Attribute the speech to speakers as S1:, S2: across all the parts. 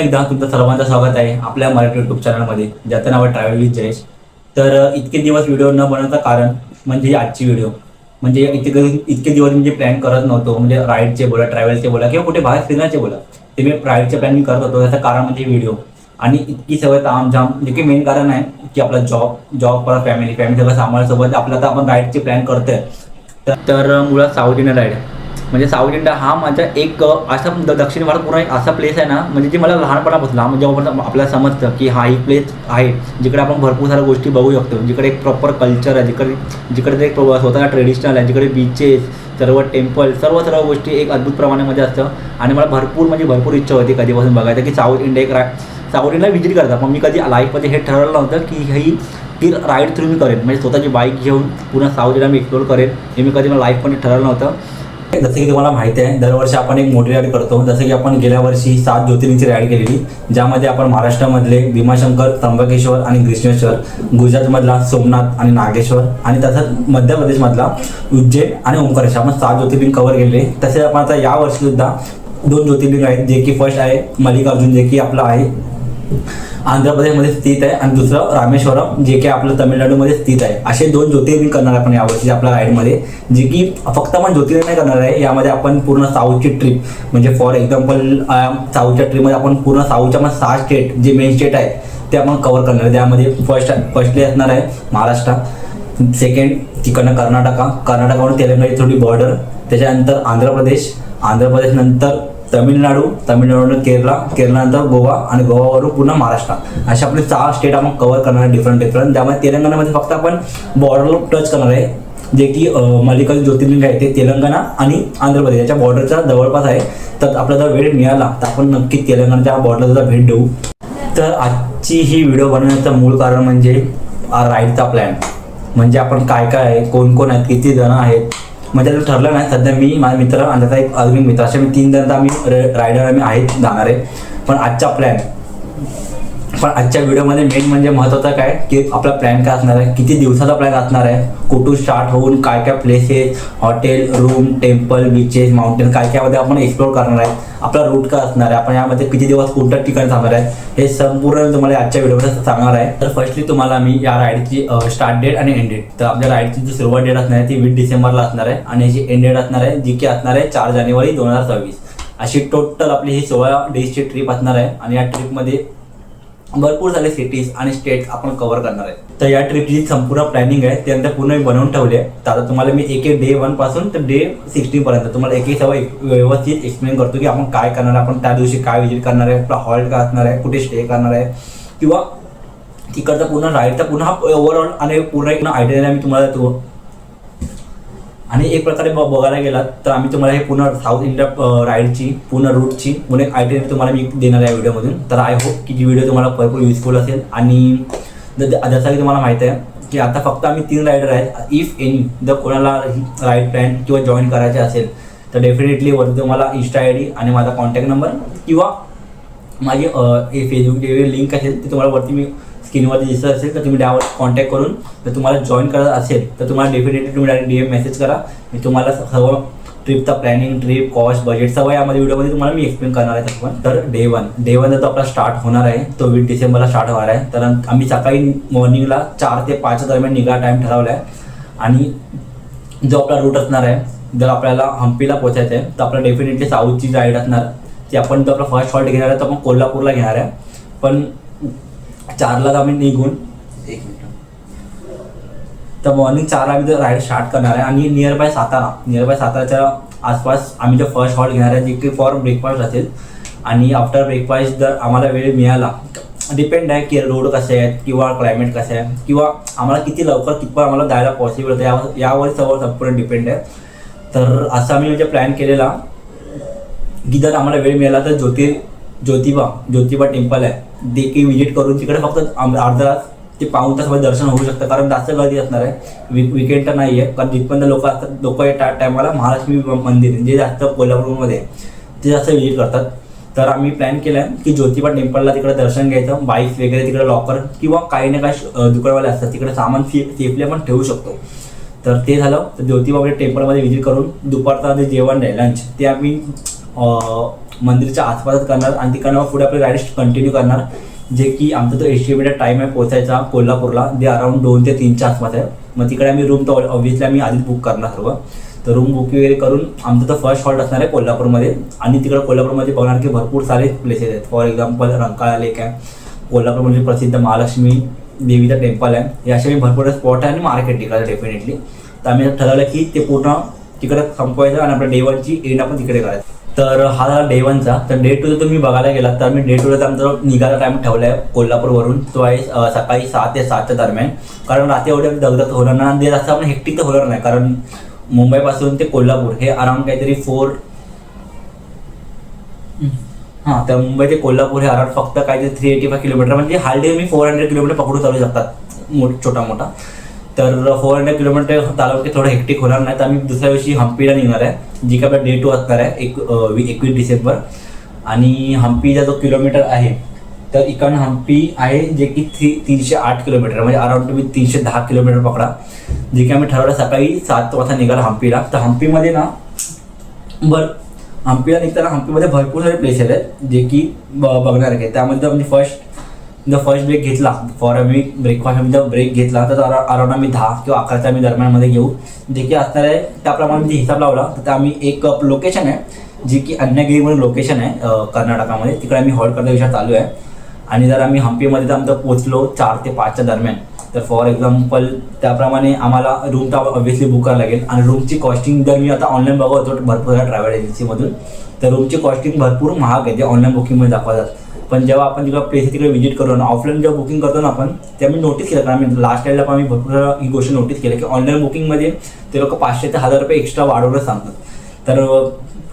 S1: पुन्हा एकदा तुमचं सर्वांचं स्वागत आहे आपल्या मराठी युट्यूब चॅनलमध्ये ज्याचं नाव आहे ट्रॅव्हल विथ जयेश तर इतके दिवस व्हिडिओ न बनवण्याचं कारण म्हणजे आजची व्हिडिओ म्हणजे इतके इतके दिवस म्हणजे प्लॅन करत नव्हतो म्हणजे राईडचे बोला ट्रॅव्हलचे बोला किंवा कुठे बाहेर फिरण्याचे बोला ते मी राईडचे प्लॅनिंग करत होतो. त्याचं कारण म्हणजे व्हिडिओ आणि इतकी सवय तामझाम जे की मेन कारण आहे की आपला जॉब जॉब परत फॅमिली फॅमिली सगळं सांभाळसोबत आपलं तर आपण राईडचे प्लॅन करतोय. तर तर मुळात साऊथ इंडियन राईड म्हणजे साऊथ इंडिया हा माझा एक असा द- दक्षिण भारत पूर्ण एक असा प्लेस आहे ना म्हणजे जे मला लहानपणापासून म्हणजे लहान जेव्हा आपल्याला समजतं की हा ही प्लेस आहे जिकडे आपण भरपूर साऱ्या गोष्टी बघू शकतो. जिकडे एक प्रॉपर कल्चर आहे जिकडे जिकडे ते एक स्वतः स्वतःला ट्रेडिशनल आहे जिकडे बीचेस सर्व टेम्पल सर्व सर्व गोष्टी एक अद्भुत प्रमाणामध्ये असतं. आणि मला भरपूर म्हणजे भरपूर इच्छा होती कधीपासून बघायचं की साऊथ इंडिया एक रा साऊथ इंडिया विजिट करतात. मग मी कधी लाईफमध्ये हे ठरवलं नव्हतं की ही ती राईड थ्रू मी करेन. म्हणजे स्वतःची बाईक घेऊन पूर्ण साऊथ इंडिया मी एक्सप्लोर करेन हे मी कधी मला लाईफमध्ये ठरवलं नव्हतं. जसं की तुम्हाला माहिती आहे दरवर्षी आपण एक मोठी राईड करतो. जसं की आपण गेल्या वर्षी सात ज्योतिर्लिंगची राईड केलेली ज्यामध्ये आपण महाराष्ट्रामधले भीमाशंकर त्र्यंबकेश्वर आणि ग्रीष्मेश्वर गुजरातमधला सोमनाथ आणि नागेश्वर आणि तसंच मध्य प्रदेशमधला उज्जैन आणि ओंकारेश्वर. आपण सात ज्योतिर्लिंग कव्हर केले तसेच आपण आता या वर्षी सुद्धा दोन ज्योतिर्लिंग आहेत जे की फर्स्ट आहे मल्लिकार्जुन जे की आपलं आहे आंध्र प्रदेशमध्ये स्थित आहे आणि दुसरं रामेश्वरम जे की आपलं तमिळनाडूमध्ये स्थित आहे. असे दोन ज्योतिर्लिंग करणार आहे आपण यावर्षी आपल्या राईडमध्ये जे की फक्त आपण ज्योतिर्लिंग नाही करणार आहे यामध्ये आपण पूर्ण साऊथची ट्रिप म्हणजे फॉर एक्झाम्पल साऊथच्या ट्रिपमध्ये आपण पूर्ण साऊथच्या मग सहा स्टेट जे मेन स्टेट आहेत ते आपण कवर करणार आहे. त्यामध्ये फर्स्ट फर्स्टली असणार आहे महाराष्ट्र सेकंड तिकडनं कर्नाटका कर्नाटकावरून तेलंगणाची थोडी बॉर्डर त्याच्यानंतर आंध्र प्रदेश आंध्र प्रदेश नंतर तमिळनाडू तमिळनाडून केरला केरळानंतर गोवा आणि गोवावरून पुन्हा महाराष्ट्र. अशा आपले सहा स्टेट आपण कव्हर करणार आहे डिफरंट डिफरंट त्यामुळे तेलंगणामध्ये फक्त आपण बॉर्डरला टच करणार आहे जे की मलिकल मल्लिकार्जुन ज्योतिर्लिंग आहे ते तेलंगणा आणि आंध्र प्रदेश. याच्या बॉर्डरच्या जवळपास आहे. तर आपल्याला जर वेळ मिळाला तर आपण नक्की तेलंगणाच्या बॉर्डरला भेट देऊ. तर आजची ही व्हिडिओ बनवण्याचं मूळ कारण म्हणजे राईडचा प्लॅन म्हणजे आपण काय काय आहे कोण कोण आहेत किती जण आहेत म्हणजे आता ठरलं नाही सध्या मी माझा मित्र आणि त्याचा एक अजून मित्र असे मी तीन जण आम्ही रायडर आम्ही आहेत जाणार. आहे पण आजचा प्लॅन पण आजच्या व्हिडिओमध्ये मेन म्हणजे महत्त्वाचं काय की आपला प्लॅन काय असणार आहे किती दिवसाचा प्लॅन असणार आहे कुठून स्टार्ट होऊन काय काय places hotel room temple beaches mountain काय काय मध्ये आपण एक्सप्लोर करणार आहे आपला रूट काय असणार आहे आपण यामध्ये किती दिवस कोणत्या ठिकाणी थांबणार आहे हे संपूर्ण तुम्हाला आजच्या व्हिडिओमध्ये सांगणार आहे. तर फर्स्टली तुम्हाला मी या राईडची स्टार्ट डेट आणि एंड डेट तर आपल्या राईडची जी सुरुवात डेट असणार आहे ती वीस डिसेंबरला असणार आहे आणि जी एंड डेट असणार आहे जी की असणार आहे चार जानेवारी दोन हजार सव्वीस. अशी टोटल आपली ही सोळा डेजची ट्रिप असणार आहे आणि या ट्रिपमध्ये भरपूर सारे सिटीज आणि स्टेट्स आपण कव्हर करणार आहे. तर या ट्रिपची संपूर्ण प्लॅनिंग आहे ते नंतर पूर्ण मी बनवून ठेवले आहे. तर आता तुम्हाला मी एक एक डे वनपासून तर डे सिक्स्टीन पर्यंत तुम्हाला एक एक सवय व्यवस्थित एक्सप्लेन करतो की आपण काय करणार आहे आपण त्या दिवशी काय विजिट करणार आहे आपला हॉल्ट काय असणार आहे कुठे स्टे करणार आहे किंवा तिकडचा पूर्ण राईडचा पुन्हा ओव्हरऑल आणि पूर्ण एक आयडिया मी तुम्हाला देतो. आणि एक प्रकारे ब- बघायला गेलात तर आम्ही तुम्हाला हे पूर्ण साऊथ इंडिया राईडची पूर्ण रूटची पूर्ण एक तुम्हाला मी देणार आहे व्हिडिओमधून तर आय होप की जी व्हिडिओ तुम्हाला भरपूर युजफुल असेल आणि ज- ज- जसं की तुम्हाला माहिती आहे की आता फक्त आम्ही तीन रायडर आहेत. इफ एनी जर कोणाला राईड प्लॅन किंवा जॉईन करायचे असेल तर डेफिनेटली वरती तुम्हाला इन्स्टा आय डी आणि माझा कॉन्टॅक्ट नंबर किंवा माझी फेसबुक लिंक असेल ते तुम्हाला वरती मी स्क्रीनवरती दिसत असेल तर तुम्ही त्यावर कॉन्टॅक्ट करून जर तुम्हाला जॉईन करायचं असेल तर तुम्हाला डेफिनेटली तुम्ही डायरेक्ट डी एम मेसेज करा. मी तुम्हाला सर्व ट्रिपचा प्लॅनिंग ट्रिप कॉस्ट बजेट सगळं यामध्ये व्हिडिओमध्ये तुम्हाला मी एक्सप्लेन करणार आहे तसं पण. तर डे वन डे वन जो आपला स्टार्ट होणार आहे तो वीस डिसेंबरला स्टार्ट होणार आहे. तर आम्ही सकाळी मॉर्निंगला चार ते पाच दरम्यान निघा टाईम ठरवला आहे आणि जो आपला रूट असणार आहे जर आपल्याला हम्पीला पोचायचं आहे तर आपला डेफिनेटली साऊथची राईड असणार ती आपण जो आपला फर्स्ट हॉल्ट घेणार आहे तर आपण कोल्हापूरला घेणार आहे. पण चारला आम्ही निघून एक मिनिट. तर मॉर्निंग चारला आम्ही राईड स्टार्ट करणार आहे. आणि nearby Satara nearby साताराच्या आसपास आम्ही जो फर्स्ट हॉल्ट घेणार आहे जे की फॉर ब्रेकफास्ट असेल. आणि आफ्टर ब्रेकफास्ट जर आम्हाला वेळ मिळाला डिपेंड आहे की रोड कसे आहेत किंवा क्लायमेट कसं आहे किंवा आम्हाला किती लवकर कितपत आम्हाला जायला पॉसिबल होतं यावर यावर सर्व संपूर्ण डिपेंड आहे. तर असं आम्ही म्हणजे प्लॅन केलेला की जर आम्हाला वेळ मिळाला तर ज्योतिर ज्योतिबा ज्योतिबा टेम्पल आहे. ते विजिट करून तिकडे फक्त आम- अर्धा तास ते पाऊण तासमध्ये दर्शन होऊ शकतं. कारण जास्त गर्दी असणार आहे. वी विकेंड तर नाही आहे कारण जिथपर्यंत लोक असतात लोक त्या टायमाला महालक्ष्मी मंदिर जे जास्त कोल्हापूरमध्ये आहे, ते जास्त विजिट करतात. तर आम्ही प्लॅन केला आहे की ज्योतिबा टेम्पलला तिकडे दर्शन घ्यायचं. बाईक्स वगैरे तिकडे लॉकर किंवा काही ना काही दुकानवाले असतात तिकडे सामान सी सेफली आपण ठेवू शकतो. तर ते झालं. तर ज्योतिबा टेम्पलमध्ये विजिट करून दुपारचं जे जेवण आहे लंच ते आम्ही मंदिरच्या आसपासच करणार आणि तिकडनं पुढे आपले गाडी कंटिन्यू करणार. जे की आमचा जो एस्टिमेटेड टाईम आहे पोहोचायचा कोल्हापूरला जे अराऊंड दोन ते तीनच्या आसपास आहे. मग तिकडे आम्ही रूम तर ऑब्व्हियसली आम्ही आधीच बुक करणार सर्व. तर रूम बुक वगैरे करून आमचं तर फर्स्ट हॉल्ट असणार आहे कोल्हापूरमध्ये. आणि तिकडे कोल्हापूरमध्ये बघणार की भरपूर सारे प्लेसेस आहेत. फॉर एक्झाम्पल रंकाळा लेक आहे. कोल्हापूरमध्ये प्रसिद्ध महालक्ष्मी देवीचं टेम्पल आहे. हे असे मी भरपूर स्पॉट आहे आणि मार्केट तिकडे डेफिनेटली तर आम्ही ठरवलं की ते पूर्ण तिकडे संपवायचं आणि आपल्या डेवनची एंड आपण तिकडे करायचं. तर हा झाला डे वनचा तर डे टू तुम्ही बघायला गेलात तर आम्ही डे टूला आमचा निघायला टाइम ठेवला आहे कोल्हापूरवरून तो आहे सकाळी सहा ते सातच्या दरम्यान. कारण रात्री एवढे दगदग होणार नाही. आणि जास्त आपण हेक्टिक तर होणार नाही. कारण मुंबईपासून ते कोल्हापूर हे अराउंड काहीतरी फोर हां तर मुंबई ते कोल्हापूर हे अराउंड फक्त काहीतरी थ्री एटी फाय किलोमीटर. म्हणजे हार्डली मी फोर हंड्रेड किलोमीटर पकडू चालू शकतात. मो छोटा मोठा तर फोर हंड्रेड किलोमीटर चालवून थोडं हेक्टिक होणार नाही. तर आम्ही दुसऱ्या दिवशी हम्पीला निघणार आहे जी काय आपला डे टू असणार आहे एक वी- एकवीस डिसेंबर. आणि हम्पीचा जो किलोमीटर आहे तर इकडनं हम्पी आहे जे की थ्री तीनशे आठ किलोमीटर म्हणजे अराउंड तुम्ही तीनशे दहा किलोमीटर पकडा. जे की आम्ही ठरवलं सकाळी सात वाजता निघाला हम्पीला तर हम्पीमध्ये ना बर हम्पीला निघताना हम्पीमध्ये भरपूर सारे प्लेसेस आहेत जे की ब- बघण्यासारखे त्यामध्ये आम्ही म्हणजे फर्स्ट जर फर्स्ट ब्रेक घेतला. फॉर आम्ही ब्रेकफास्ट आम्ही जर ब्रेक घेतला तर अराउंड आम्ही दहा किंवा अकराच्या आम्ही दरम्यानमध्ये घेऊ. जे की असणार आहे त्याप्रमाणे मी हिसाब लावला. तर आम्ही एक लोकेशन आहे जी की अन्यगिरी म्हणून लोकेशन आहे कर्नाटकामध्ये. तिकडे आम्ही हॉल्ट करण्याचा विचार चालू आहे. आणि जर आम्ही हम्पीमध्ये जर आमचं पोचलो चार ते पाचच्या दरम्यान तर फॉर एक्झाम्पल त्याप्रमाणे आम्हाला रूम तर ऑब्व्हियसली बुक करायला लागेल. आणि रूमची कॉस्टिंग जर मी आता ऑनलाईन बघत होतो भरपूर ट्रॅव्हल एजन्सीमधून तर रूमची कॉस्टिंग भरपूर महाग आहे. जे ऑनलाईन बुकिंगमध्ये दाखवतात. पण जेव्हा आपण जेव्हा प्लेस तिकडे व्हिजिट करू ना ऑफलाईन जेव्हा बुकिंग करतो ना आपण ते आम्ही नोटीस केलं कारण आम्ही लास्ट टाईमला पण आम्ही भरपूर ही गोष्ट नोटीस केली की ऑनलाईन बुकिंगमध्ये ते लोक पाचशे ते हजार रुपये एक्स्ट्रा वाढवलं सांगतात. तर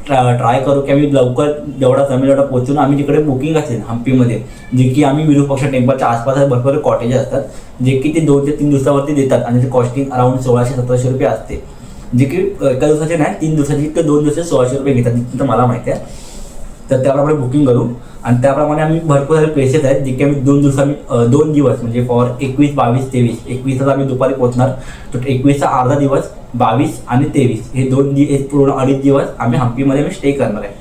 S1: ट्राय करू की आम्ही लवकर जेवढा जमेल तेवढा पोहोचून आम्ही जिकडे बुकिंग असेल हम्पीमध्ये जे की आम्ही विरूपक्ष टेम्पलच्या आसपास भरपूर कॉटेज असतात जे की ते दोन ते तीन दिवसावरती देतात आणि ते कॉस्टिंग अराउंड सोळाशे सतराशे रुपये असते. जे की एका दिवसाचे नाही तीन दिवसाची तर दोन दिवसाचे सोळाशे रुपये घेतात तिथं मला माहिती आहे. तर त्याप्रमाणे बुकिंग करू. आणि त्याप्रमाणे आम्ही भरपूर सारे प्लेसेस आहेत जे की आम्ही दोन दिवसांनी दोन दिवस म्हणजे फॉर एकवीस बावीस तेवीस. एकवीसला आम्ही दुपारी पोहोचणार. तर एकवीसचा अर्धा दिवस बावीस आणि तेवीस. हे दोन दि पूर्ण अडीच दिवस आम्ही हम्पीमध्ये आम्ही स्टे करणार आहे.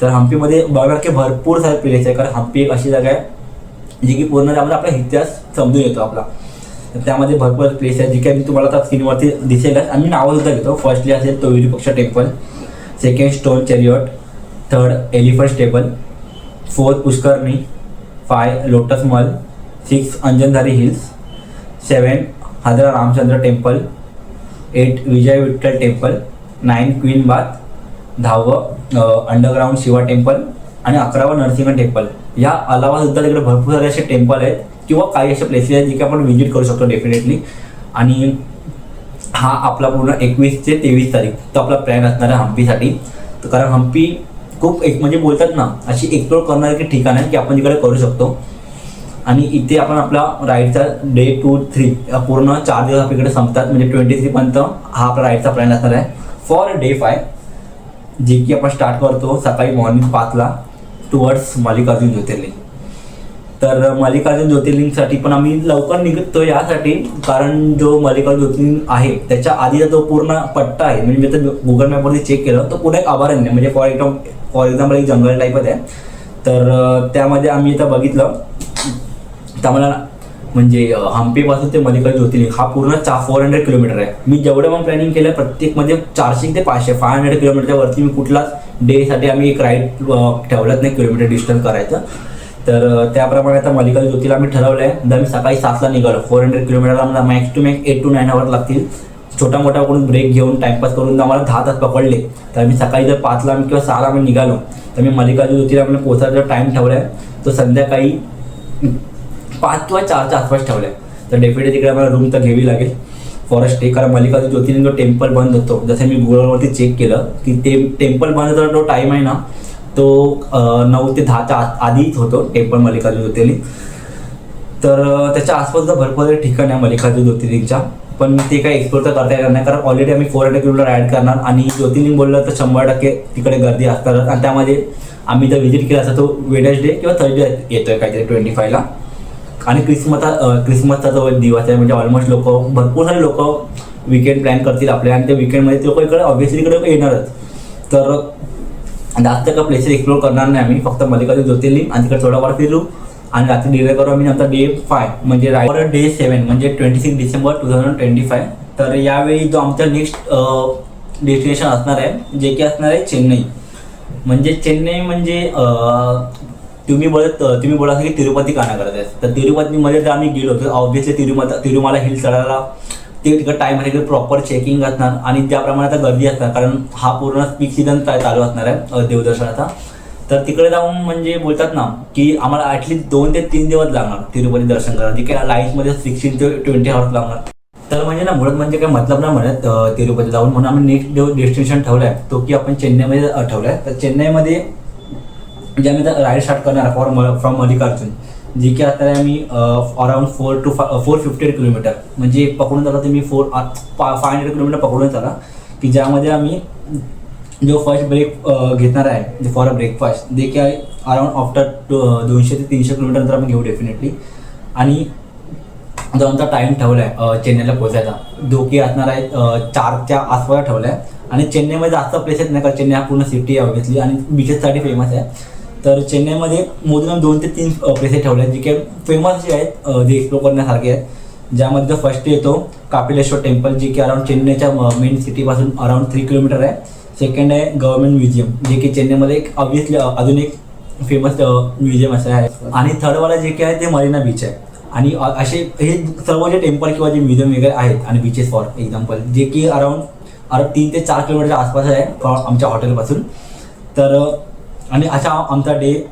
S1: तर हम्पीमध्ये बघणार की भरपूर सारे प्लेस आहे कारण हम्पी एक अशी जागा आहे जी की पूर्ण त्यामध्ये आपला इतिहास समजून येतो आपला. तर त्यामध्ये भरपूर प्लेस आहे जी की मी तुम्हाला आता स्क्रीनवरती दिसेलच. आम्ही नावं सुद्धा घेतो. फर्स्टली असेल तो Virupaksha temple second stone chariot third elephant stable fourth Pushkarani five lotus Mahal six Anjanadri hills seven Hazara Ramachandra temple eight Vijaya Vittala temple nine queen bath दहावं underground Shiva temple आणि अकरावं नरसिंह टेम्पल या अलावा सुद्धा तिकडे भरपूर सारे असे टेम्पल आहेत. किंवा काही असे प्लेसेस आहेत जे की आपण व्हिजिट करू शकतो डेफिनेटली आणि हा आपला पूर्ण एकवीस ते तेवीस तारीख. तो आपला प्लॅन असणार आहे हम्पीसाठी. कारण हम्पी खूप एक म्हणजे बोलतात ना अशी एक्सप्लोर करणारे ठिकाण आहे की आपण तिकडे करू शकतो. आणि इथे आपण आपला राईडचा डे टू थ्री पूर्ण चार दिवस आपल्याकडे संपतात. म्हणजे ट्वेंटी थ्रीपर्यंत हा आपला राईडचा प्लॅन असणार आहे. फॉर डे फाय जे की आपण स्टार्ट करतो सकाळी मॉर्निंग पाचला टुवर्ड्स मल्लिकार्जुन ज्योतिर्लिंग. तर मल्लिकार्जुन ज्योतिर्लिंगसाठी पण आम्ही लवकर निघतो यासाठी. कारण जो मल्लिकार्जुन ज्योतिर्लिंग आहे त्याच्या आधीचा जो पूर्ण पट्टा आहे म्हणजे मी तर गुगल मॅपवरती चेक केलं तो पुढे एक अभयारण्य म्हणजे फॉर एक्झाम्पल फॉर एक्झाम्पल एक जंगल टाईपच आहे तर त्यामध्ये आम्ही इथं बघितलं तर आम्हाला म्हणजे हम्पीपासून ते मलिकल ज्योतिर्लिंग हा पूर्ण चा फोर हंड्रेड किलोमीटर आहे. मी जेवढं पण प्लॅनिंग केलं प्रत्येक म्हणजे चारशे ते पाचशे फाय हंड्रेड किलोमीटरच्या वरती मी कुठलाच डेसाठी आम्ही एक राईड ठेवलाच नाही किलोमीटर डिस्टन्स करायचं. तर त्याप्रमाणे आता मलिकल ज्योतीला आम्ही ठरवलं आहे जर मी सकाळी सातला निघालो. फोर हंड्रेड किलोमीटरला मला max to max eight to nine hour लागतील. छोटा मोठा कोण ब्रेक घेऊन टाइमपास करून जर आम्हाला दहा तास पकडले. तर आम्ही सकाळी जर पाचला आम्ही किंवा सहाला आम्ही निघालो तर मी मल्लिकार्जुन ज्योतिला आम्ही पोचायचा टाईम ठेवला आहे तो संध्याकाळी पाच किंवा चारच्या आसपास ठेवला आहे तर डेफिनेटली तिकडे आम्हाला रूम तर घ्यावी लागेल. फॉरेस्ट स्टे कारण मल्लिकार्जुन जो टेम्पल बंद होतो जसं मी गुगलवरती चेक केलं की ते टेम्पल बंद होता जो टाईम आहे ना तो नऊ ते दहाच्या आधीच होतो टेम्पल मल्लिकार्जुन ज्योतिर्लिंग तर त्याच्या आसपास तर भरपूर ठिकाण आहे मल्लिकार्जुन ज्योतिर्लिंगच्या. पण ते काही एक्सप्लोर तर करता येणार नाही. कारण ऑलरेडी आम्ही फोर हंड्रेड किलोमीटर ॲड करणार आणि ज्योतिर्लिंग बोललं तर शंभर टक्के तिकडे गर्दी असणारच आणि त्यामध्ये आम्ही जर व्हिजिट केला असता तो वेडनेसडे किंवा थर्सडे येतोय काहीतरी ट्वेंटी फायला आणि क्रिसमसचा क्रिसमसचा जो दिवस आहे म्हणजे ऑलमोस्ट लोक भरपूर सारे लोक विकेंड प्लॅन करतील आपले आणि त्या विकेंडमध्ये ते लोक इकडे ऑब्व्हियसली इकडे येणारच. तर जास्त का प्लेसेस एक्सप्लोर करणार नाही आम्ही. फक्त मल्लिकार्जुन ज्योतिर्लिंग आणि तिकडे थोडाफार फिरू. आणि रात्री डिले करू आम्ही नंतर डे फाय म्हणजे रायवर डे सेवन म्हणजे twenty six December two thousand twenty five तर यावेळी जो आमचा नेक्स्ट डेस्टिनेशन असणार आहे जे की असणार आहे चेन्नई. म्हणजे चेन्नई म्हणजे तुम्ही बोलत तुम्ही बोला की तिरुपती काना करत आहे. तर तिरुपतीमध्ये जर आम्ही गेलो तर ऑब्व्हियसली तिरुमा तिरुमाला हिल चढायला ते तिकडे टाईम आहे प्रॉपर चेकिंग असणार. आणि त्याप्रमाणे आता गर्दी असणार कारण हा पूर्ण पीक सीझन चालू असणार आहे देवदर्शनाचा. तर तिकडे जाऊन म्हणजे बोलतात ना की आम्हाला ॲटलीस्ट दोन ते तीन दिवस लागणार तिरुपती दर्शन करायला. जे काही लाईफमध्ये सिक्स्टीन ते ट्वेंटी आवर्स लागणार. तर म्हणजे ना मुळात म्हणजे काय मतलब ना म्हणत तिरुपती जाऊन. म्हणून आम्ही नेक्स्ट डेस्टिनेशन ठेवलं आहे तो की आपण चेन्नईमध्ये अं, आहे तर चेन्नईमध्ये जे आम्ही राईड स्टार्ट करणार फॉर फ्रॉम मल्लिकार्जुन जी की आता आम्ही around four two four fifty kilometre म्हणजे पकडून चाला तुम्ही फोर फाय हंड्रेड किलोमीटर पकडून चाला की ज्यामध्ये आम्ही जो फर्स्ट ब्रेक घेणार आहे जे फॉर अ ब्रेकफास्ट जे की अराउंड आफ्टर दोनशे ते तीनशे किलोमीटर नंतर आपण घेऊ डेफिनेटली आणि जो आमचा टाईम ठेवला आहे चेन्नईला पोहोचायचा जो की असणार आहे चारच्या आसपास ठेवला आहे आणि चेन्नईमध्ये जास्त प्लेसेस नाही का चेन्नई हा पूर्ण सिटी आहे ऑब्विसली आणि बीचेससाठी फेमस आहे. तर चेन्नईमध्ये मोदीनं दोन ते तीन प्लेसेस ठेवले आहेत जे की फेमस जे आहेत जे एक्सप्लोर करण्यासारखे आहेत. ज्यामध्ये फर्स्ट येतो कापिलेश्वर टेम्पल जे की अराउंड चेन्नईच्या मेन सिटीपासून अराउंड थ्री किलोमीटर आहे. सेकंड आहे गव्हर्नमेंट म्युझियम जे की चेन्नईमध्ये एक ऑब्विसली अजून एक फेमस म्युझियम असं आहे. आणि थर्डवाला जे काही आहे ते मरीना बीच आहे. आणि असे हे सर्व जे टेम्पल किंवा जे म्युझियम वगैरे आहेत आणि बीचेस फॉर एक्झाम्पल जे की अराऊंड अराउंड तीन ते चार किलोमीटरच्या आसपास आहे फ्रॉ- आमच्या हॉटेलपासून तर आणि असा आमचा डे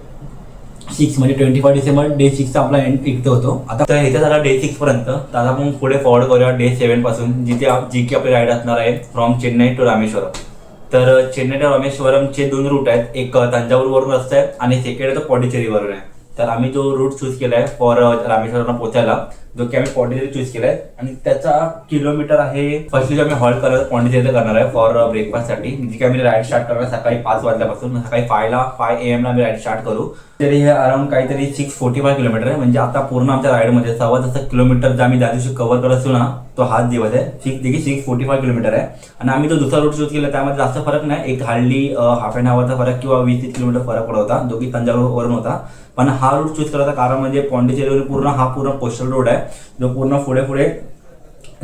S1: सिक्स म्हणजे ट्वेंटी फाय डिसेंबर डे सिक्सचा आपला एंड इथं होतो. आता तर इथे झाला डे सिक्स पर्यंत. तर आता आपण पुढे फॉरवर्ड करूया डे सेवनपासून जिथे जी की आपली राईड असणार आहे फ्रॉम चेन्नई टू रामेश्वरम. तर चेन्नई ते रामेश्वरमचे दोन रूट आहेत. एक तंजावरवरून रस्ता आहे आणि सेकंड आहे तो पॉंडिचेरीवरून आहे. तर आम्ही जो रूट चूज केला आहे फॉर रामेश्वरला पोहोचायला. जो की आम्ही पॉंडिचेरी चूज केला आहे आणि त्याचा किलोमीटर आहे फर्स्टली आम्ही हॉल्ट करायला पॉंडिचेरीला करणार आहे फॉर ब्रेकफास्टसाठी जी की आम्ही राईड स्टार्ट करणार सकाळी पाच वाजल्यापासून. सकाळी फायला फाय ए एमला आम्ही राईड स्टार्ट करू. तरी हे अराउंड काहीतरी सिक्स फोर्टी फाय किलोमीटर आहे. म्हणजे आता पूर्ण आमच्या राईडमध्ये सव्वा जसं किलोमीटर आम्ही ज्या दिवशी कव्हर करत असतो ना तो हाच दिवस आहे. सिक्स देखील सिक्स फोर्टी फाय किलोमीटर आहे. आणि आम्ही जो दुसरा रूट चूज केला त्यामध्ये जास्त फरक नाही. एक हार्डली हाफ अँड आवरचा फरक किंवा वीस तीस किलोमीटर फरक पडत होता. जो की तंजावरवरून होता. पण हा रूट चूज करायचा कारण म्हणजे पॉंडिचेरीवर पूर्ण हा पूर्ण कोस्टल रोड आहे. जो पूर्ण पुढे पुढे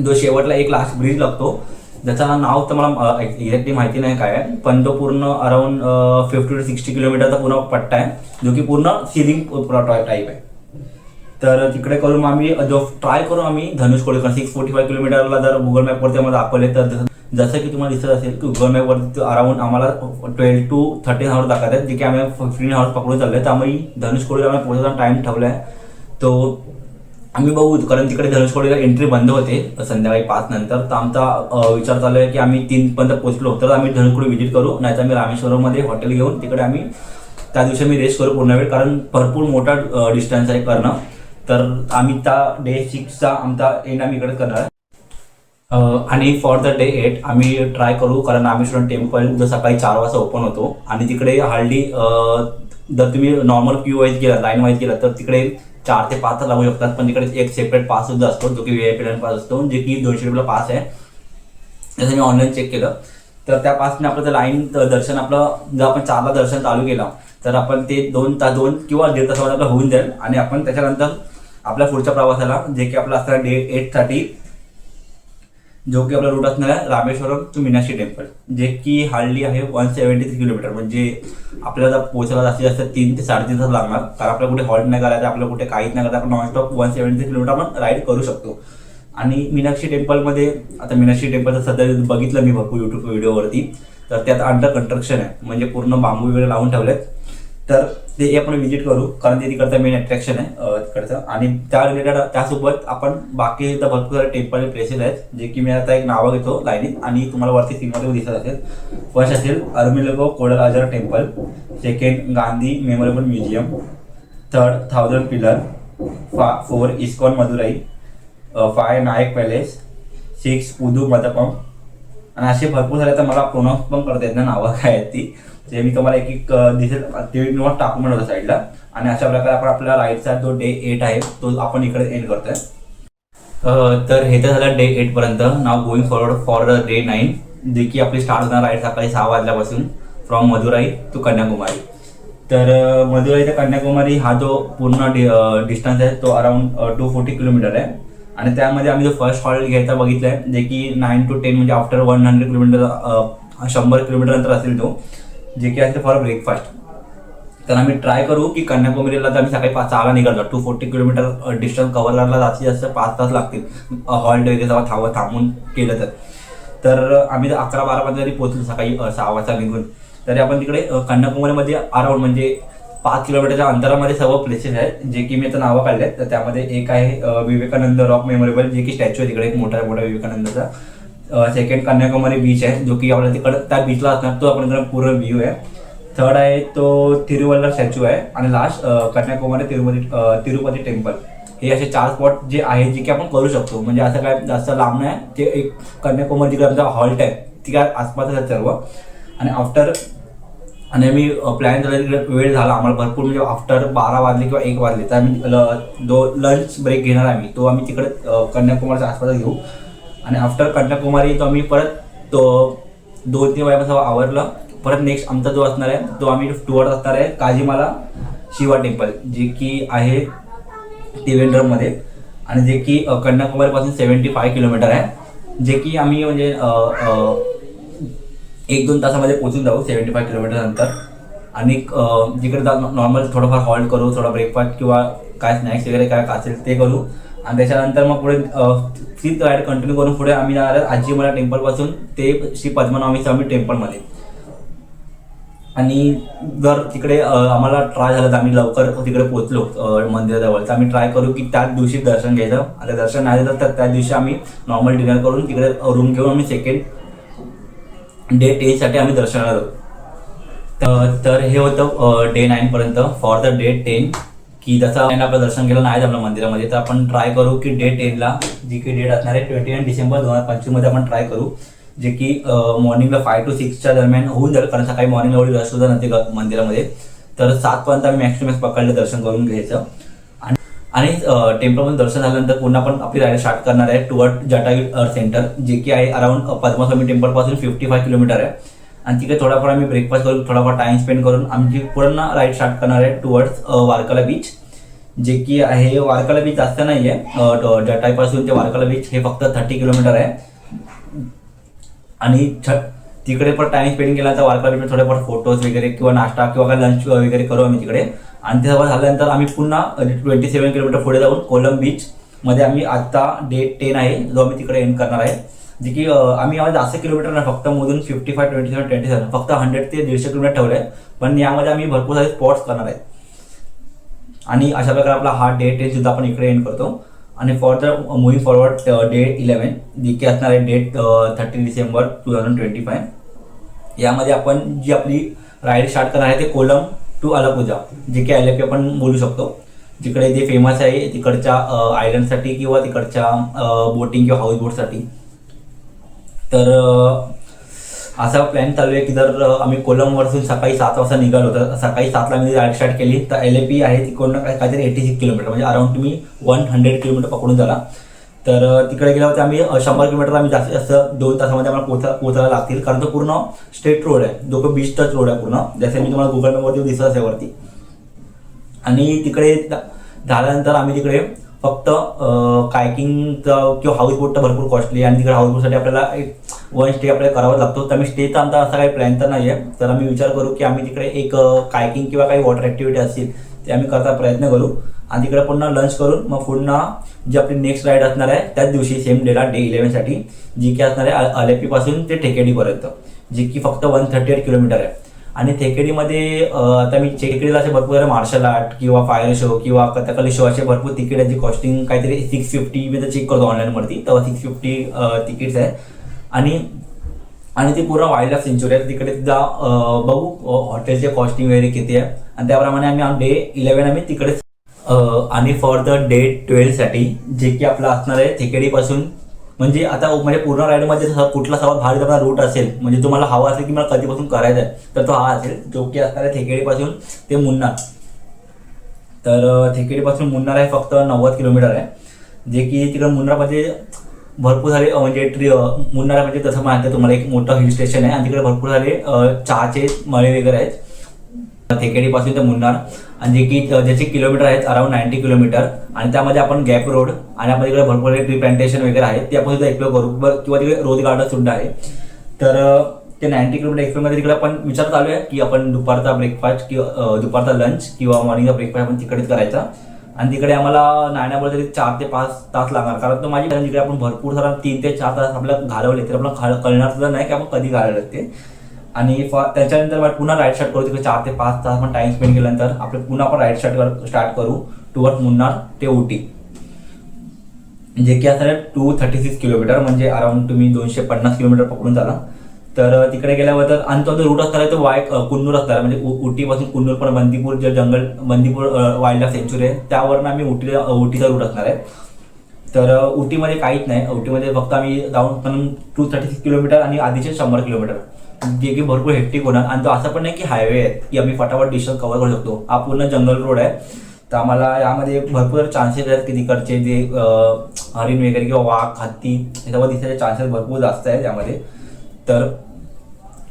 S1: जो शेवटला एक लास्ट ब्रिज लागतो. ज्याचं नाव तर मला एक्झॅक्टली माहिती नाही काय आहे पण तो पूर्ण अराउंड फिफ्टी टू सिक्स्टी किलोमीटरचा पूर्ण पट्टा आहे जो की पूर्ण सिलिंग टाईप आहे. तर तिकडे करून आम्ही जो ट्राय करू आम्ही धनुषकोडी कारण सिक्स फोर्टी फाय किलोमीटरला जर गुगल मॅपवरती आम्हाला दाखवले तर जसं- की तुम्हाला दिसत असेल की गुगल मॅपवरती अराउंड आम्हाला ट्वेल्व टू थर्टीन आवर्स दाखवत आहेत जे की आम्ही फिफ्टीन आवर्स पकडून चालले तर आम्ही धनुषकोडीला आम्ही पोहोचायचा टाईम ठेवला आहे तो आम्ही बघू कारण तिकडे धनुषकोडीला एंट्री बंद होते संध्याकाळी पाच नंतर. तर आमचा विचार चालू आहे की आम्ही तीन पर्यंत पोहोचलो तर आम्ही धनुषकोडी व्हिजिट करू नाहीतर आम्ही रामेश्वरममध्ये हॉटेल घेऊन तिकडे आम्ही त्या दिवशी आम्ही रेस्ट करू पूर्ण वेळ कारण भरपूर मोठा डिस्टन्स आहे करणं. तर आम्ही त्या डे सिक्सचा आमचा एंड आम्ही इकडे करणार. आणि फॉर द डे एट आम्ही ट्राय करू कारण रामेश्वरम टेम्पल उद्या सकाळी चार वाजता ओपन होतो. आणि तिकडे हार्डली जर तुम्ही नॉर्मल क्यू वाईज गेला लाईन वाईज गेला तर तिकडे चार ते पाच लागू शकतात पण तिकडे एक सेपरेट पास सुद्धा असतो जो की व्ही आय पास असतो जे की दोनशे रुपयाला पास आहे. जसं मी ऑनलाईन चेक केलं तर त्या पासने आपलं जर लाईन दर्शन आपलं जर आपण चारला दर्शन चालू केलं तर आपण ते दोन तास दोन किंवा दीड तासावर आपलं होऊन जाईल. आणि आपण त्याच्यानंतर आपल्या पुढच्या प्रवासाला जे की आपलं असतं डे एटसाठी जो की आपला रूट असणार आहे रामेश्वरम टू मीनाक्षी टेम्पल जे की हार्डली आहे वन सेव्हन्टी थ्री किलोमीटर म्हणजे आपल्याला पोहोचायला जास्तीत जास्त तीन ते साडेतीन तास लागणार. कारण आपल्याला कुठे हॉल्ट नाही करायचं आपल्याला कुठे काहीच नाही करायचं आपण नॉनस्टॉप वन सेव्हन्टी किलोमीटर आपण राईड करू शकतो. आणि मीनाक्षी टेम्पलमध्ये आता मीनाक्षी टेम्पलचं सध्या बघितलं मी भरपूर युट्यूब व्हिडिओवरती तर त्यात अंडर कन्स्ट्रक्शन आहे. म्हणजे पूर्ण बांबू वगैरे लावून ठेवलेत. तर ते आपण व्हिजिट करू. कारण ते तिकडचं मेन अट्रॅक्शन आहे तिकडचं. आणि त्या रिलेटेड त्यासोबत आपण बाकी भरपूर सारे टेम्पल प्लेसेस आहेत जे की मी आता एक नावं घेतो लाईनीत आणि तुम्हाला वरती सीनमध्ये दिसत असेल. फर्स्ट असेल Arulmigu Koodal Azhagar temple second Gandhi memorable museum third thousand pillar फा four ISKCON Madurai five Nayak palace six Pudhu Mandapam आणि असे भरपूर सारे आता मला प्रोनाऊन्स पण करता येत नाही नावं काय आहेत ती. ते मी तुम्हाला एक एक दिसेल ते मी टाकू टाकून म्हणत साईडला आणि अशा प्रकारे आपण आपला राईटचा जो डे एट आहे तो आपण इकडे एंड करतोय. तर हे तर झालं डे एट पर्यंत. Now going forward for day nine जे की आपली स्टार्ट होणार राईड सकाळी सहा वाजल्यापासून फ्रॉम मदुराई टू कन्याकुमारी. तर अ, मदुराई ते कन्याकुमारी हा जो पूर्ण डिस्टन्स आहे तो अराउंड टू फोर्टी किलोमीटर आहे. आणि त्यामध्ये आम्ही जो फर्स्ट हॉल्ट घ्यायचा बघितला आहे जे की नाईन टू टेन म्हणजे आफ्टर वन हंड्रेड किलोमीटर शंभर किलोमीटर नंतर असेल तो जे की आहे फॉर ब्रेकफास्ट तर आम्ही ट्राय करू की कन्याकुमारीला तर आम्ही सकाळी पाच सहाला निघालो. Two forty kilometre distance cover करायला जास्तीत जास्त पाच तास लागतील. हॉल्ट वगैरे जेव्हा थांब थांबून केलं तर. तर आम्ही अकरा बारा वाजता जरी पोहोचलो सकाळी सहा वाजता निघून. तरी आपण तिकडे कन्याकुमारीमध्ये अराउंड म्हणजे पाच किलोमीटरच्या अंतरामध्ये सर्व प्लेसेस आहेत जे की मी आता नावं काढले आहेत तर त्यामध्ये एक आहे विवेकानंद रॉक मेमोरेबल जे की स्टॅच्यू आहे तिकडे एक मोठा मोठा विवेकानंदाचा. सेकंड कन्याकुमारी बीच आहे जो की आपल्या तिकडं त्या बीचला असणार. तो आपण पूर्ण व्ह्यू आहे. थर्ड आहे तो तिरुवल्लर स्टॅच्यू आहे. आणि लास्ट कन्याकुमारी तिरुपती तिरुपती टेम्पल हे असे चार स्पॉट जे आहे जे की आपण करू शकतो. म्हणजे असं काय जास्त लांब नाही. ते एक कन्याकुमारी जिकडे आमचा हॉल्ट आहे. ती काय आसपासच आहेत सर्व. आणि आफ्टर आणि आम्ही प्लॅन झाला तिकडे वेळ झाला. आम्हाला भरपूर म्हणजे आफ्टर बारा वाजले किंवा एक वाजले. तर आम्ही ल- दो लंच ब्रेक घेणार आम्ही. तो आम्ही तिकडे कन्याकुमारीच्या आसपास घेऊ. आणि आफ्टर कन्याकुमारी तो आम्ही परत तो दोन तीन वेळापासून आवरलं परत नेक्स्ट आमचा जो असणार आहे तो आम्ही टूअर असणार आहे काजीमाला शिवा टेम्पल जे की आहे त्रिवेंद्रममध्ये आणि जे की कन्याकुमारीपासून सेवन्टी फाय किलोमीटर आहे. जे की आम्ही म्हणजे एक दोन तासामध्ये पोहोचून जाऊ सेवन्टी फाय किलोमीटर नंतर. आणि जिकडे जाऊन नॉर्मल थोडंफार हॉल्ट करू थोडा ब्रेकफास्ट किंवा काय स्नॅक्स वगैरे काय असेल ते करू. आणि त्याच्यानंतर मग पुढे तीच राईड कंटिन्यू करून पुढे आम्ही जाणार आजी मला टेम्पलपासून ते श्री पद्मनावमी स्वामी टेम्पलमध्ये आणि जर तिकडे आम्हाला ट्राय झालं तर आम्ही लवकर तिकडे पोहोचलो मंदिराजवळ. तर आम्ही ट्राय करू की त्याच दिवशी दर्शन घ्यायचं. आणि दर्शन नाही झालं तर त्या दिवशी आम्ही नॉर्मल डिनर करून तिकडे रूम घेऊन आम्ही सेकंड डे टेनसाठी आम्ही दर्शनाला जाऊ. तर- तर हे होतं डे नाईन पर्यंत. फॉर द डे टेन की जसं आपलं दर्शन केलं नाही आपल्या मंदिरामध्ये. तर आपण ट्राय करू की डेट टेनला जी की डेट असणार आहे ट्वेंटी नाईन डिसेंबर दोन हजार पंचवीसमध्ये आपण ट्राय करू. जे की मॉर्निंगला फाय टू सिक्सच्या दरम्यान होऊन जाईल कारण सकाळी मॉर्निंग एवढी रश सुद्धा नसते ग- मंदिरामध्ये. तर सातपर्यंत आम्ही मॅक्सिमॅक्स पकडलं दर्शन करून घ्यायचं. आणि टेम्पलमध्ये दर्शन झाल्यानंतर पुन्हा आपण आपली राईड स्टार्ट करणार आहे टुवर्ड जटायू सेंटर जे की आहे अराउंड पद्मस्वामी टेम्पलपासून फिफ्टी फाय किलोमीटर आहे. आणि तिकडे थोडाफार आम्ही ब्रेकफास्ट करून थोडाफार टाइम स्पेंड करून आमची पूर्ण राईड स्टार्ट करणार आहे टुवर्ड्स वारकाला बीच जे की आहे वारकाला बीच जास्त नाही आहे जटाईपासून ते वारकाला बीच हे फक्त थर्टी किलोमीटर आहे. आणि छ तिकडे पण टाइम स्पेंड केला तर वारकाला बीच थोडेफार फोटोज वगैरे किंवा नाश्ता किंवा काय लंच वगैरे करू आम्ही तिकडे. आणि ते सगळं झाल्यानंतर आम्ही पुन्हा ट्वेंटी सेवन किलोमीटर पुढे जाऊन कोलम बीच मध्ये आम्ही आता डे टेन आहे जो आम्ही तिकडे एंड करणार आहे. जे की आम्ही यामध्ये जास्त किलोमीटर नाही फक्त मोजून fifty five twenty seven twenty seven फक्त हंड्रेड ते दीडशे किलोमीटर ठेवलं आहे पण यामध्ये आम्ही भरपूर सारे स्पॉट्स करणार आहेत. आणि अशा प्रकारे आपला हा डे टेन सुद्धा आपण इकडे एंड करतो. आणि for the moving forward day eleven जी की असणार आहे date thirty December two thousand twenty five यामध्ये आपण जी आपली राईड स्टार्ट करणार आहे ते कोलम टू अलापुजा जे की एल आपण बोलू शकतो. जिकडे जे फेमस आहे तिकडच्या आयलंडसाठी किंवा तिकडच्या बोटिंग किंवा हाऊस बोटसाठी तर असा प्लॅन चालू आहे की जर आम्ही कोलमवरसून सकाळी सात वाजता निघालो तर सकाळी सातला मी राईड स्टार्ट केली. तर एल ए पी आहे तिकडून काय काहीतरी एटी सिक्स किलोमीटर म्हणजे अराउंड तुम्ही वन हंड्रेड किलोमीटर पकडून झाला. तर तिकडे गेल्यावरती आम्ही शंभर किलोमीटर आम्ही जास्तीत जास्त दोन तासामध्ये आम्हाला पोहोचा पोहोचायला लागतील. कारण तो पूर्ण स्ट्रेट रोड आहे. जो बीच टच रोड आहे पूर्ण. जसे मी तुम्हाला गुगल मॅपवरती दिसत असेल वरती. आणि तिकडे झाल्यानंतर आम्ही तिकडे फक्त कायकिंगचं किंवा हाऊस बोट तर भरपूर कॉस्टली आणि तिकडे हाऊस बोटसाठी आपल्याला एक वन स्टे आपल्याला करावा लागतो. तर आम्ही स्टेचा आमचा असा काही प्लॅन तर नाही आहे. तर आम्ही विचार करू की आम्ही तिकडे एक कायकिंग किंवा काही वॉटर ॲक्टिव्हिटी असतील ते आम्ही करता प्रयत्न करू. आणि तिकडे पुन्हा लंच करून मग पुन्हा जी आपली नेक्स्ट राईड असणार आहे त्याच दिवशी सेम डेला डे इलेव्हनसाठी जी की असणार आहे अलेपीपासून ते ठेकेडीपर्यंत जी की फक्त वन थर्टी एट किलोमीटर आहे. आणि थेकेडीमध्ये आता मी चेकडीला असे भरपूर मार्शल आर्ट किंवा फायर शो किंवा कथकली शो असे भरपूर तिकीट कॉस्टिंग काहीतरी सिक्स फिफ्टी मी तर चेक करतो ऑनलाईनवरती तेव्हा सिक्स फिफ्टी तिकीट्स आहे आणि आणि ती पूर्ण वाईल्ड लाईफ सेंच्युरी आहे. तिकडे सुद्धा बघू हॉटेलचे कॉस्टिंग वगैरे किती आहे. आणि त्याप्रमाणे आम्ही डे इलेव्हन आम्ही तिकडे आणि फॉर द डे ट्वेल्वसाठी जे की आपलं असणार आहे थेकेडीपासून म्हणजे आता म्हणजे पूर्ण राईडमध्ये कुठला सर्वात भारी आपला रूट असेल म्हणजे तुम्हाला हवा असेल की मला कधीपासून करायचा आहे तर तो हा असेल जो की असणार आहे थेकेडीपासून ते मुन्नार. तर थेकेडीपासून मुन्नार आहे फक्त नव्वद किलोमीटर आहे. जे की तिकडे मुन्नारमध्ये म्हणजे भरपूर सारे म्हणजे ट्री मुन्नार म्हणजे तसं माहिती आहे तुम्हाला एक मोठं हिल स्टेशन आहे आणि तिकडे भरपूर सारे चहाचे मळे वगैरे आहेत. थेकेडीपासून ते मुन्नार. आणि जे की ज्याचे किलोमीटर आहेत अराउंड नाईन्टी किलोमीटर आणि त्यामध्ये आपण गॅप रोड आणि आपण तिकडे भरपूर ट्री प्लांटेशन वगैरे आहेत ते आपण सुद्धा एक्सप्लोर करू. किंवा तिकडे रोज गार्डन सुद्धा आहे. तर ते नाईन्टी किलोमीटर एक्सप्लोरमध्ये तिकडे आपण विचार चालू आहे की आपण दुपारचा ब्रेकफास्ट किंवा दुपारचा लंच किंवा मॉर्निंगचा ब्रेकफास्ट आपण तिकडेच करायचा. आणि तिकडे आम्हाला नाण्यावर तरी चार ते पाच तास लागणार. कारण तो माझी कारण तिकडे आपण भरपूर सारा तीन ते चार तास आपल्याला घालवले तर आपल्याला कळणार सुद्धा नाही की आपण कधी घालवले ते. आणि त्याच्यानंतर पुन्हा राईट स्टार्ट करू तिकडे चार ते पाच तास आपण टाइम स्पेंड केल्यानंतर आपलं पुन्हा आपण राईट स्टार्ट स्टार्ट करू टुवर्ड मुन्नार ते उटी. जे की असणार टू थर्टी सिक्स किलोमीटर म्हणजे अराउंड तुम्ही दोनशे पन्नास किलोमीटर पकडून चाला. तर तिकडे गेल्यावर तर आणि तो जो रूट असणार आहे तो वाय कुन्नूर असणार आहे. म्हणजे उटीपासून कुन्नूर पण बंदीपूर जे जंगल बंदीपूर वाईल्ड लाईफ सेंच्युरी आहे त्यावरनं आम्ही उटी उटीचा रूट असणार आहे. तर उटीमध्ये काहीच नाही. उटीमध्ये फक्त आम्ही जाऊन पण टू थर्टी सिक्स किलोमीटर आणि आधीचे शंभर किलोमीटर जे की भरपूर हेक्टिक होणार. आणि तो असं पण नाही की हायवे आहे की आम्ही फटाफट डिस्टन्स कव्हर करू शकतो. हा पूर्ण जंगल रोड आहे. तर आम्हाला यामध्ये भरपूर चान्सेस आहेत की तिकडचे जे हरिण वगैरे किंवा वाघ हत्ती हे सर्व दिसायचे चान्सेस भरपूर जास्त आहेत यामध्ये. तर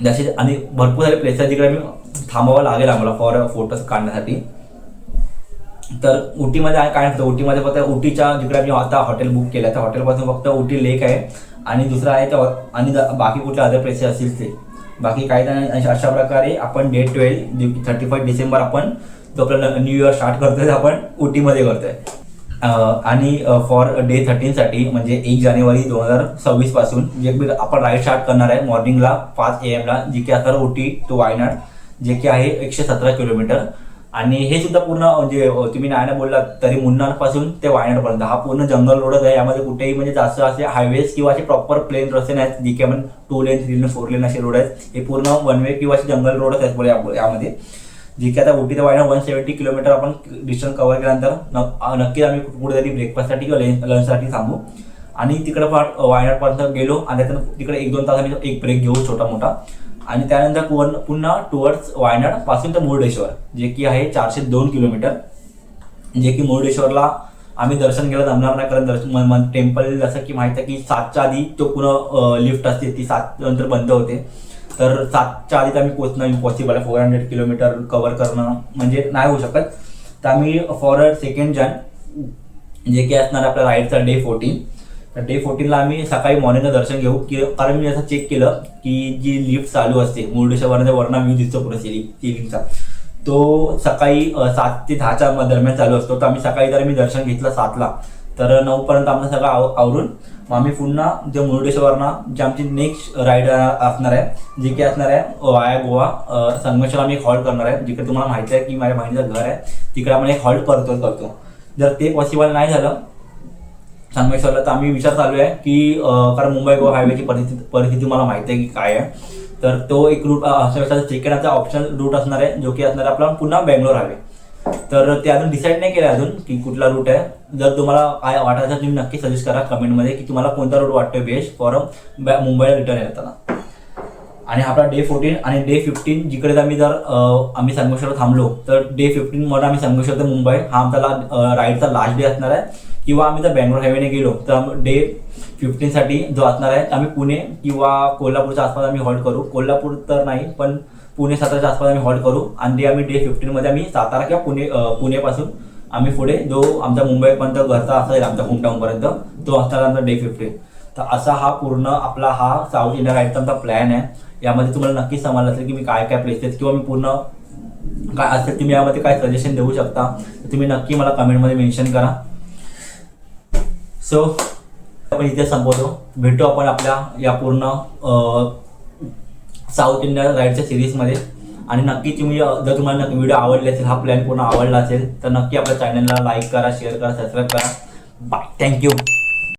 S1: जसे आणि भरपूर सारे प्लेस आहेत जिकडे मी थांबावं लागेल आम्हाला फॉर फोटोज काढण्यासाठी. तर उटीमध्ये आहे काय असतं उटीमध्ये फक्त उटीच्या जिकडे आम्ही आता हॉटेल बुक केलं त्या हॉटेलपासून फक्त उटी लेक आहे. आणि दुसरं आहे तर आणि बाकी कुठले अदर प्लेसेस असतील ते. बाकी काही नाही अशा- अशा प्रकारे आपण day twelve thirty five December आपण जो आपला न्यू इयर स्टार्ट करतोय आपण उटीमध्ये करतोय. आणि फॉर डे थर्टीनसाठी म्हणजे एक जानेवारी दोन हजार सव्वीसपासून जे आपण राईड स्टार्ट करणार आहे मॉर्निंगला पाच ए एमला जे की आता उटी टू वायनाड जे की आहे एकशे सतरा किलोमीटर. आणि हे सुद्धा पूर्ण म्हणजे तुम्ही नायना बोललात तरी मुन्नारपासून ते वायनाडपर्यंत. हा पूर्ण जंगल रोडच आहे. यामध्ये कुठेही म्हणजे जास्त असे हायवेज किंवा असे प्रॉपर प्लेन रस्ते नाहीत. जी की आपण two lane three lane four lane असे रोड आहेत. हे पूर्ण वन वे किंवा असे जंगल रोडच आहेत बोला यामध्ये. जे की आता उटी ते वायनाड वन सेव्हन्टी किलोमीटर आपण डिस्टन्स कव्हर केल्यानंतर नक्कीच आम्ही कुठेतरी ब्रेकफास्टसाठी किंवा लंचसाठी थांबू. आणि तिकडे पण वायनाडपर्यंत गेलो. आणि त्यातून तिकडे एक दोन तास आम्ही एक ब्रेक घेऊ छोटा मोठा आणि त्यानंतर पुन- पुन्हा टुवर्ड्स वायनाडपासून ते मुर्डेश्वर जे की आहे चारशे दोन किलोमीटर. जे की मुर्डेश्वरला आम्ही दर्शन घ्यायला जमणार नाही कारण दर्शन टेम्पल जसं की माहिती आहे की सातच्या आधी तो पुन्हा लिफ्ट असते ती सात नंतर बंद होते. तर सातच्या आधी तर आम्ही पोहोचणं इम्पॉसिबल आहे फोर हंड्रेड किलोमीटर कव्हर करणं म्हणजे नाही होऊ शकत. तर आम्ही फॉर सेकंड जन जे की असणार आपल्या राईडचा डे फोर्टीन तर डे फोर्टीनला आम्ही सकाळी मॉर्निंगचं दर्शन घेऊ की कारण मी असं चेक केलं की जी लिफ्ट चालू असते मुर्डेश्वरमध्ये वरना व्ह्यू दिसतो पुढे सिलिंग सिलिंगचा तो सकाळी सात ते दहाच्या दरम्यान चालू असतो. तर आम्ही सकाळी जर मी दर्शन घेतलं सातला तर नऊ पर्यंत सगळं आव आवरून मग आम्ही पुन्हा जे मुरडेश्वरनं जे आमची नेक्स्ट राईड असणार आहे जे की असणार आहे वाया गोवा संगमेश्वर आम्ही एक हॉल्ट करणार आहे जिकडे तुम्हाला माहिती आहे की माझ्या बहिणीचं घर आहे तिकडे आपण एक हॉल्ट करतो करतो. जर ते पॉसिबल नाही झालं संगमेश्वरला तर आम्ही विचार चालू आहे की कारण मुंबई गोवा हायवेची परिस्थिती परिस्थिती मला माहिती आहे की काय आहे. तर तो एक रूट असं ऑप्शन रूट असणार आहे जो की असणार आहे आपला पुन्हा बेंगलोर हायवे. तर ते अजून डिसाईड नाही केलं अजून की कुठला रूट आहे. जर तुम्हाला काय वाटायचं तुम्ही नक्की सजेस्ट करा कमेंटमध्ये की तुम्हाला कोणता रूट वाटतोय बेस्ट फॉर मुंबईला रिटर्न येताना. आणि आपला डे फोर्टीन आणि डे फिफ्टीन जिकडे आम्ही जर आम्ही संगमेश्वर थांबलो तर डे फिफ्टीन मध्ये आम्ही संगमेश्वर ते मुंबई हा आमचा राईडचा लास्ट डे असणार आहे. किंवा आम्ही जर बँगलोर हायवेने गेलो तर डे फिफ्टीनसाठी जो असणार आहे आम्ही पुणे किंवा कोल्हापूरच्या आसपास आम्ही हॉल्ट करू. कोल्हापूर तर नाही पण पुणे साताराच्या आसपास आम्ही हॉल्ट करू. आणि डे आम्ही डे फिफ्टीनमध्ये आम्ही सातारा किंवा पुणे पुणेपासून आम्ही पुढे जो आमचा मुंबईपर्यंत घरचा असेल आमच्या होमटाऊनपर्यंत तो असणार आमचा डे फिफ्टीन तर असा हा पूर्ण आपला हा साऊथ इंडिया राईडचा आमचा प्लॅन आहे. यामध्ये तुम्हाला नक्की समजलं असेल की मी काय काय प्लेसेस किंवा मी पूर्ण काय असेल तुम्ही यामध्ये काय सजेशन देऊ शकता तर तुम्ही नक्की मला कमेंटमध्ये मेन्शन करा. सो आपण इथे संपवतो भेटू आपण आपल्या या पूर्ण साऊथ इंडिया राईडच्या सिरीजमध्ये आणि नक्की तुम्ही जर तुम्हाला व्हिडिओ आवडले असेल हा प्लॅन पूर्ण आवडला असेल तर नक्की आपल्या चॅनलला लाईक करा शेअर करा सबस्क्राईब करा. Bye thank you